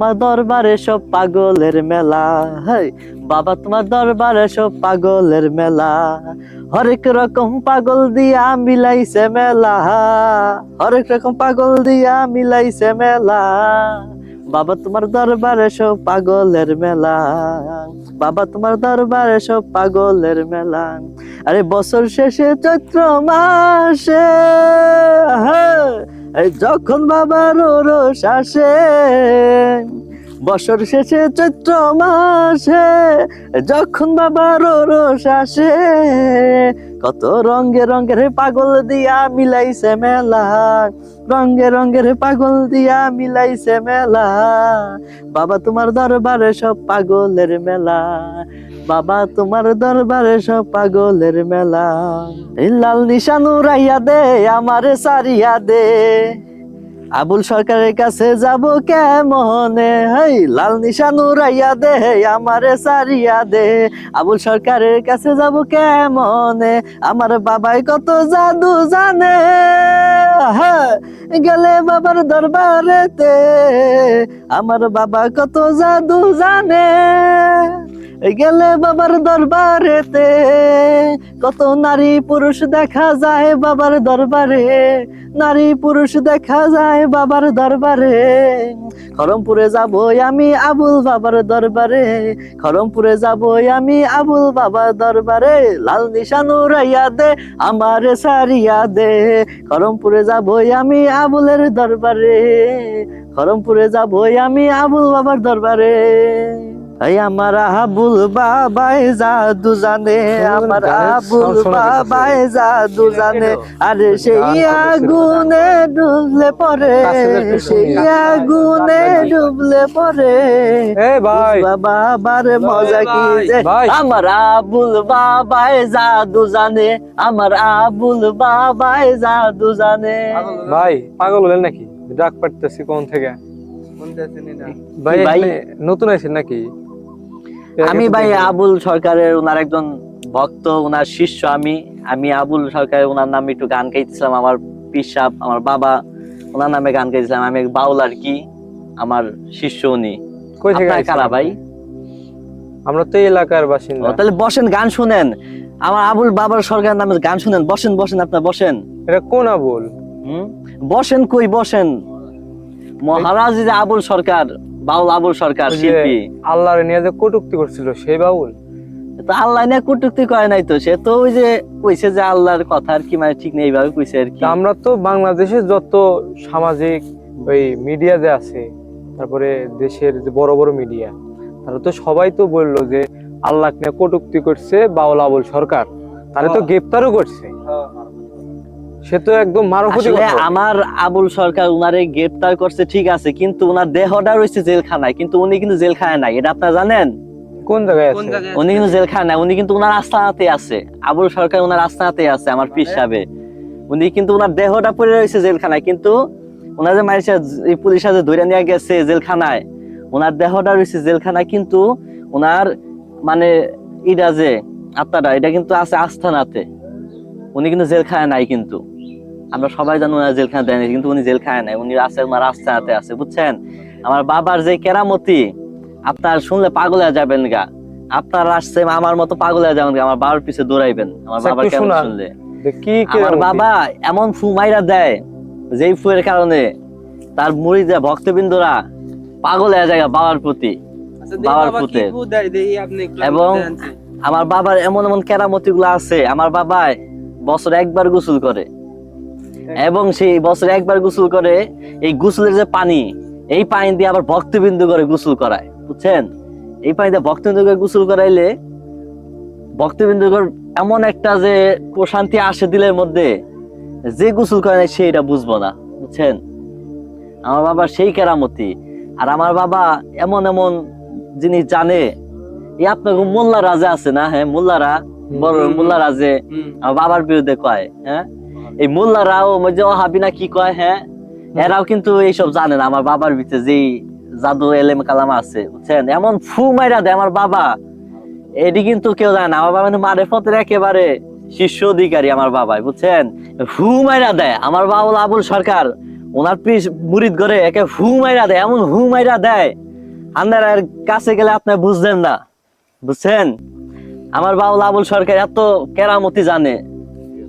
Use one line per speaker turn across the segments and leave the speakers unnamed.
তোমার দরবারে সব পাগলের মেলা হাই বাবা তোমার দরবারে সব পাগলের মেলা। হরেক রকম পাগল দিয়া মিলাইছে মেলা হরেক রকম পাগল দিয়া মিলাইছে মেলা। বাবা তোমার দরবারে সব পাগলের মেলা বাবা তোমার দরবারে সব পাগলের মেলা। আরে বছর শেষে চৈত্র মাসে হ্যাঁ, যখন বাবার রোষ আসে বছর শেষে চৈত্র মাসে যখন বাবার রোষ আসে, কত রঙে রঙের পাগল দিয়া মিলাইছে মেলা, রঙে রঙের পাগল দিয়া মিলাইছে মেলা। বাবা তোমার দরবারে সব পাগলের মেলা, বাবা তোমার দরবারে সব পাগলের মেলা। লাল নিশানু রাইয়া দে, আমারে সারিয়া দে। আবুল সরকারের কাছে যাব কেমনে? হেই, লাল নিশানু রাইয়া দে আমারে সারিয়া দে। আবুল সরকারের কাছে যাব কেমনে? আমার বাবাই কত জাদু জানে। গেলে বাবার দরবারেতে। আমার বাবা কত জাদু জানে। গেলে বাবার দরবারেতে। কত নারী পুরুষ দেখা যায় বাবার দরবারে। নারী পুরুষ দেখা যায় বাবার দরবারে। খরমপুরে যাব আমি আবুল বাবার দরবারে। খরমপুরে যাব আমি আবুল বাবার দরবারে। লাল নিশানু রাইয়া দে, আমারে সারিয়া দে। খরমপুরে যাব আমি আবুলের দরবারে। খরমপুরে যাব আমি আবুল বাবার দরবারে। এই আমার আবুল বাবাই জাদু জানে আমার আবুল বাবাই জাদু জানে আরে সেই আগুনে ডুবলে পরে সেই আগুনে ডুবলে পরে
এ ভাই।
বাবার মজা কি যে
ভাই।
আমার আবুল বাবাই জাদু জানে আমার আবুল বাবাই জাদু জানে।
ভাই পাগল হলেন নাকি? ডাক পাঠতেছি কোন থেকে? ভাই
ভাই?
নতুন আছেন নাকি?
আমি ভাই আবুল সরকারের ওনার একজন ভক্ত ওনার শিষ্য আমি। আমি আবুল সরকারের ওনার নামে একটু গান গাইতেছিলাম। আমার পিসাব আমার বাবা ওনার নামে গান গাইছিলাম আমি বাউল আর কি আমার শিষ্য উনি।
কই থেকে
কারা ভাই?
আমরা তো এলাকার বাসিন্দা।
তাহলে বসেন গান শুনেন। আমার আবুল বাবার সরকারের নামে গান শুনেন। বসেন বসেন আপনার বসেন।
এটা কোন আবুল?
হুম? বসেন কই বসেন। মহারাজ যে আবুল সরকার। বাউল আবুল সরকার শিল্পী।
আল্লাহর নিয়ে যে কটুক্তি করছিল সেই বাউল?
তো আল্লাহ না কটুক্তি করে নাই তো সে তো ওই যে কইছে যে আল্লাহর কথা আর কি মানে ঠিক নেই এইভাবে কইছে আর কি।
আমরা তো বাংলাদেশে যত সামাজিক ওই মিডিয়া যে আছে তারপরে দেশের যে বড় বড় মিডিয়া তারা তো সবাই তো বলল যে আল্লাহ নিয়ে কটুক্তি করছে বাউল আবুল সরকার। তাহলে তো গ্রেপ্তারও করছে। সে তো একদম মারফতি
আমার আবুল সরকার উনারে গ্রেপ্তার করছে ঠিক আছে কিন্তু উনার দেহটা রয়েছে জেলখানায় কিন্তু উনি কিন্তু জেলখানায় নাই। এটা আপনারা জানেন?
কোন জায়গায় আছে?
উনি কিন্তু জেলখানায় নাই উনি কিন্তু উনার আস্থানাতে আছে। আবুল সরকার উনার আস্থানাতে আছে আমার পিস সাহেবে উনি কিন্তু উনার দেহটা পড়ে রয়েছে জেলখানায় কিন্তু ওনার যে এই পুলিশ যে ধরে নিয়ে গেছে জেলখানায় ওনার দেহটা রয়েছে জেলখানায় কিন্তু ওনার মানে এটা যে আত্মাটা এটা কিন্তু আছে আস্থানাতে উনি কিন্তু জেলখানায় নাই কিন্তু। আমরা সবাই জানি ওনার জেলখানা দেয়নি কিন্তু উনি জেল খায় নাই। উনি আছে ওনার আস্থানাতে আছে বুঝছেন? আমার বাবার যে কেরামতি আপনার শুনলে পাগল হয়ে যাবেন গা। আপনার আসছে আমার মতো পাগল হয়ে যাবেন আমার বাবার পিছে দৌড়াইবেন। আমার
আচ্ছা,
বাবার কেমন শুনলে।
কি
আমার বাবা এমন ফু মাইরা দেয় যেই ফুয়ের কারণে তার মুড়ি দেয় ভক্তবিন্দুরা পাগল হয়ে যায় বাবার প্রতি বাবার প্রতি। এবং আমার বাবার এমন এমন কেরামতি গুলো আছে আমার বাবা বছরে একবার গোসল করে। এবং সেই বছরে একবার গোসল করে এই গোসলের যে পানি এই পানি দিয়ে আবার ভক্তবিন্দু করে গোসল করায় বুঝছেন? এই পানি দিয়ে ভক্তবিন্দু করে গোসল করাইলে ভক্তবিন্দু এমন একটা যে প্রশান্তি আসে দিলের মধ্যে যে গোসল করে নাই সে এটা বুঝব না বুঝছেন? আমার বাবা সেই কেরামতি আর আমার বাবা এমন এমন জিনিস জানে এই আপনার মোল্লা রাজা আছে না হ্যাঁ মোল্লারা বড়। মোল্লা রাজে আমার বাবার বিরুদ্ধে কয় হ্যাঁ? এই মোল্লারাও যে ও হাবিনা কি কয় হ্যাঁ? এরাও কিন্তু এইসব জানে না আমার বাবার ভিতরে যেই জাদু এলেম কালাম আছে বুঝছেন? এমন ফু মাইরা দেয় আমার বাবা। এটি কিন্তু কেউ জানে না আমার বাবা মারে পথের একেবারে শীর্ষ অধিকারী আমার বাবাই বুঝছেন? ফু মাইরা দেয় আমার বাবুল আবুল সরকার ওনার পিস মুরিদ করে একে ফু মাইরা দেয় এমন হু মাইরা দেয়। আপনার আর কাছে গেলে আপনি বুঝলেন না বুঝছেন? আমার বাউল আবুল সরকার এত কেরামতি জানে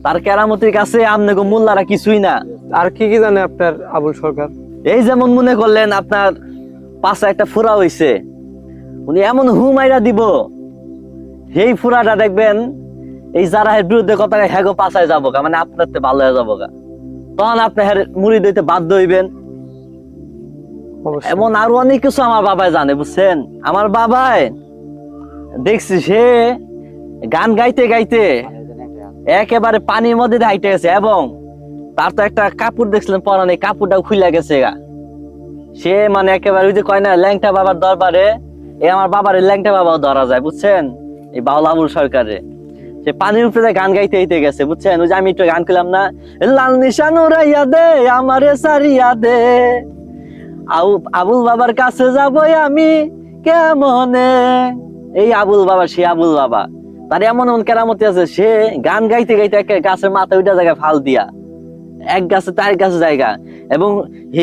তার কেরামতির কাছে আপনাকে মোল্লারা কিছুই না।
আর কি কি জানে আপনার আবুল সরকার?
এই যেমন মনে করলেন আপনার পাশে একটা ফুরা হইছে উনি এমন হুমাইরা দিব এই ফুরাটা দেখবেন এই যারা এর বিরুদ্ধে কথা হ্যাগো পাশায় যাব গা মানে আপনার ভালো হয়ে যাব গা তখন আপনি হ্যার মুড়ি দিতে বাধ্য হইবেন। এমন আরও অনেক কিছু আমার বাবাই জানে বুঝছেন? আমার বাবাই দেখছি সে গান গাইতে গাইতে একেবারে পানির মধ্যে হাইটে গেছে এবং তার তো একটা কাপড় দেখছিলেন পরানে কাপড়টাও খুলে গেছে সে মানে একেবারে ওই যে কয় না, ল্যাংটা বাবার দরবারে, এ আমার বাবার ল্যাংটা বাবাও ধরা যায়, বুঝছেন? এই বাউলাবুল সরকারে। সে পানির উপরে গান গাইতে গাইতে গেছে, বুঝছেন? ওই যে আমি একটু গান করলাম না, লাল নিশান উড়াইয়া দে, আমারে সারিয়া দে। আবুল বাবার কাছে যাব আমি, কেমনে? এই আবুল বাবা, সে আবুল বাবা। তার এমন এমন কেরামতি আছে সে গান গাইতে গাইতে একে গাছের মাথা ওইটা জায়গায় ফাল দিয়া এক গাছে তার গাছে জায়গা এবং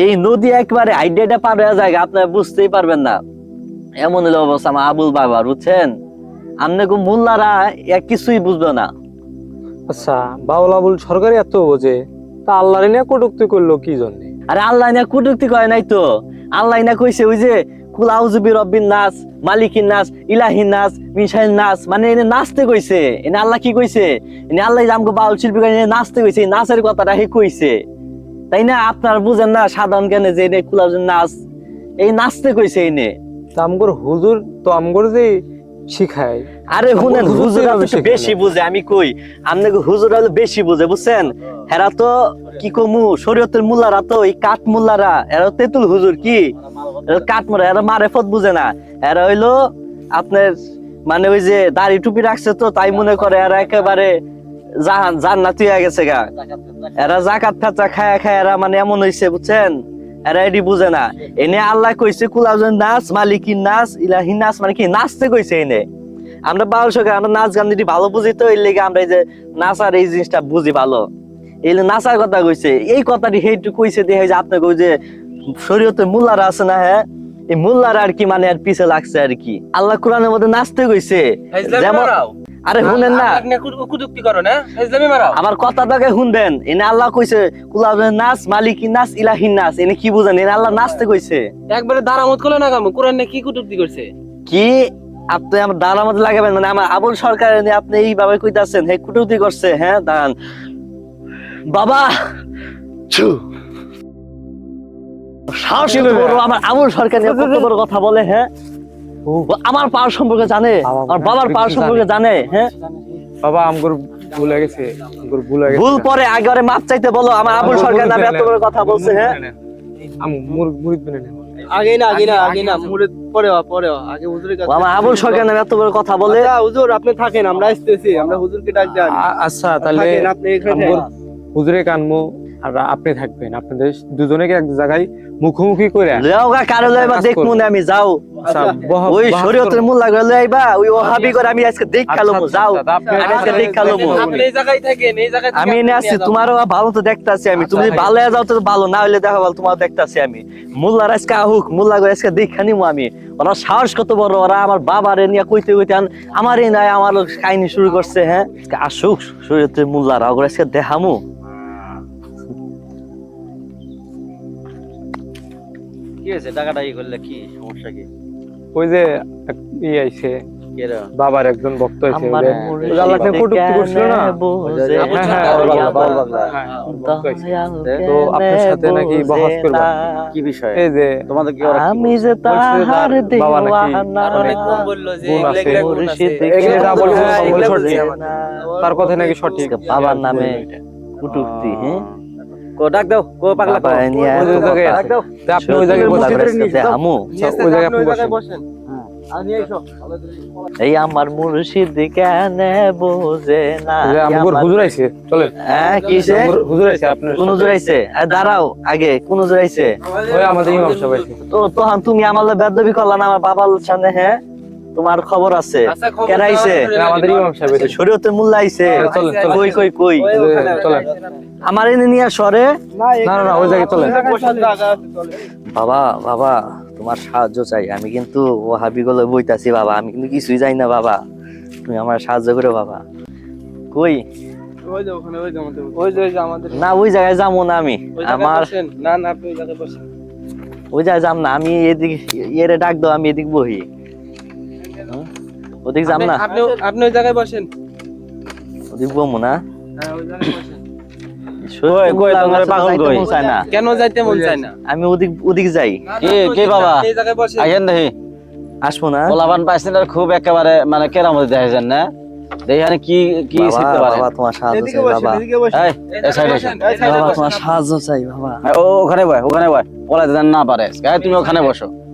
এই নদী একবারে আইডিয়াটা পার হয়ে জায়গা আপনারা বুঝতেই পারবেন না। এমন হলো অবস্থা আমার আবুল বাবা বুঝছেন? আপনি মোল্লারা এক কিছুই বুঝবে না।
আচ্ছা বাউল আবুল সরকারই এত বোঝে তা আল্লাহর নিয়ে কটুক্তি করল কি জন্য?
আরে আল্লাহ না কুটুক্তি করে নাই তো। আল্লাহ না কইছে ওই যে রব্বিন নাস, মালিকিন নাস নাস, মিশাইল নাস মানে এনে নাচতে কইছে। এনে আল্লাহ কি কইছে? এনে আল্লাহ আমাকে বাউল শিল্পী নাচতে কইছে নাচের কথাটা হে কইছে। তাই না? আপনার বুঝেন না সাধারণ জ্ঞানে যে এনে কুলাউজুন নাচ, এই নাচতে কইছে এনে।
আমগর হুজুর, তো আমগর যে শিখায়।
আরে শুনেন
হুজুর
বেশি বুঝে আমি কই আপনাকে হুজুর হলো বেশি বুঝে বুঝছেন? হেরা তো কি কমু শরীয়তের মুল্লারা তো এই কাঠ মুল্লারা এরা তেতুল হুজুর কি? এরা কাঠ মারা এরা মারেফত বুঝে না। এরা হইল আপনার মানে ওই যে দাড়ি টুপি রাখছে তো তাই মনে করে এরা একেবারে জাহান জান্নাতি হয়ে গেছে গা। এরা জাকাত ফেচা খায়া খায় এরা মানে এমন হইছে বুঝছেন? এরা এটি বুঝে না। এনে আল্লাহ কইছে কুলাউজন নাচ মালিকিন নাচ ইলাহি নাচ মানে কি নাচতে কইছে এনে। আমরা বাউল সরকার আমরা নাচ গান যদি ভালো বুঝি তো এর লেগে আমরা এই যে নাচার এই জিনিসটা বুঝি ভালো। এই নাচার কথা কইছে এই কথাটি হেইটু কইছে দেখে যে আপনাকে ওই যে শরীয়তের মুল্লারা আছে না হ্যাঁ? এই মুল্লারা আর কি মানে আর পিছে লাগছে আর কি। আল্লাহ কোরআনের মধ্যে নাচতে কইছে। যেমন আরে শুনেন না।
কুযুক্তি করো না মারাও।
আমার কথাটাকে শুনবেন এনে আল্লাহ কইছে কুলাবের নাচ মালিকি নাচ ইলাহিন নাচ এনে কি বুঝেন? এনে আল্লাহ নাচতে কইছে।
একবারে দারামত করলে না কাম? কোরআন কি কুটুক্তি করছে?
কি? আপনি আমার দাঁড়ার মধ্যে লাগাবেন মানে আমার আবুল সরকার এনে আপনি এইভাবে কইতাছেন হে কুটুতি করছে হ্যাঁ দাঁড়ান। বাবা! ছু। সাহসী আমার আবুল সরকার নিয়ে কত বড় কথা বলে হ্যাঁ? আমার পাওয়ার সম্পর্কে জানে?
বাবা,
আমার বাবার পাওয়ার সম্পর্কে জানে হ্যাঁ?
বাবা আমগর ভুল হয়ে গেছে আমগর ভুল হয়ে গেছে।
ভুল পরে আগে মাপ চাইতে বলো আমার আবুল সরকার নামে এত বড় কথা বলছে হ্যাঁ?
আম মুর- মুরিদ মেনে নেন।
আগে না আগে না আগে না মুরিদ পরে হওয়া, পরে আগে হুজুরের কাছে
আমার আবুল সরকার নামে এত বড় কথা বলে।
আচ্ছা, হুজুর আপনি থাকেন আমরা আসতেছি আমরা হুজুরকে ডাক দেন।
আচ্ছা তাহলে
আপনি এখানে।
আমগর হুজুরে কানমো আর আপনি থাকবেন। আপনাদের দুজনেকে এক জায়গায় মুখোমুখি করে কারও
দেখমু না আমি যাও। ওই
বহাত
শরীয়তের মূল লাগলে লইবা ওই ওহাবি করে আমি আজকে দেখ
আচ্ছা,
খালমু
আচ্ছা,
যাও।
আচ্ছা,
আমি আজকে দেখ খালমু
আপনি এই জায়গায় থাকেন এই জায়গায়
আমি এনে আছি তোমারও ভালো তো দেখতাছি আমি। তুমি ভালো যাও তো ভালো না হইলে দেখো ভালো তোমার দেখতাছি আমি। মোল্লার আজকে আহুক মোল্লা করে আজকে দেখা আমি। ওরা সাহস কত বড় ওরা আমার বাবারে নিয়ে কইতে কইতে আমারই নাই আমার কাহিনী শুরু করছে হ্যাঁ? আসুক শরীয়তের মোল্লারা ওগুলো আজকে দেখামু।
কি হয়েছে? টাকাটা ই করলে কি সমস্যা কি?
ওই যে ই আইছে বাবার একজন ভক্ত আছে হ্যাঁ, হ্যাঁ। হ্যাঁ, তো আপনার সাথে নাকি বহস করব।
কি বিষয়?
এই যে
তোমাদের কি
আমি যে তাহার
বাবা নাকি। তার কথা নাকি সঠিক।
বাবার নামে কুটুক্তি হ্যাঁ?
কো ডাক দাও কো পাগলা কো।
তা আপনি ওই জায়গায় বসে আচ্ছা, ওই জায়গায় আপনি বসেন।
বসেন। আর
এই আমার মুর্শিদ কেন বোঝে না?
আমগর হুজুর আইছে চলেন।
হ্যাঁ কিসে
হুজুর আইছে আপনার
কোন জোড়াইছে দাঁড়াও আগে কোন জোড়াইছে
ওই আমাদের ইমাম সাহেব আইছে।
তো তখন তুমি আমার বেদবি করলা না আমার বাবার সামনে হ্যাঁ? তোমার খবর আছে?
আচ্ছা, দাও,
আমাদের ইমাম সাহেব আইছে
শরীয়তের মূল্য আইছে। কই কই কই?
চলেন।
আমার এনে নিয়ে সরে।
না
না, ওই জায়গায় চলেন।
জায়গা আছে চলে
বাবা বাবা তোমার সাহায্য চাই। আমি কিন্তু ও হাবিগুলো বইতাছি বাবা। আমি কিন্তু কিছুই জানি না বাবা। তুমি আমার সাহায্য করো বাবা। কই?
ওই যে ওখানে ওই যে আমাদের
ওই যে ওই যে আমাদের
না ওই জায়গায় যাব না আমি।
ওই জায়গায়
আমার
না না ওই জায়গায়
যাম না। আমি এদিক এরে ডাক দাও আমি এদিক বহি? ওদিক যাম না।
আপনি আপনি ওই জায়গায় বসেন।
ওদিক বমু না।
হ্যাঁ ওই জায়গায় বসেন?
মন
কেন যাইতে মন চায়
আমি ওদিক ওদিক যাই।
কে- বাবা? দেখি।
আসব
পাইছেন আর খুব একেবারে মানে কেরামতি দেখাইছেন না? দেখি কি কি
বাবা,
শিখতে পারে?
বাবা তোমার সাহায্য চাই বাবা।
এই
এই
এই সাইডে
জায়গায় বসেন, এই সাইডে
বাবা তোমার। সাহায্য চাই বাবা।
ওখানে বয় ওখানে বয়। যেন না পারে। তুমি ওখানে বসো।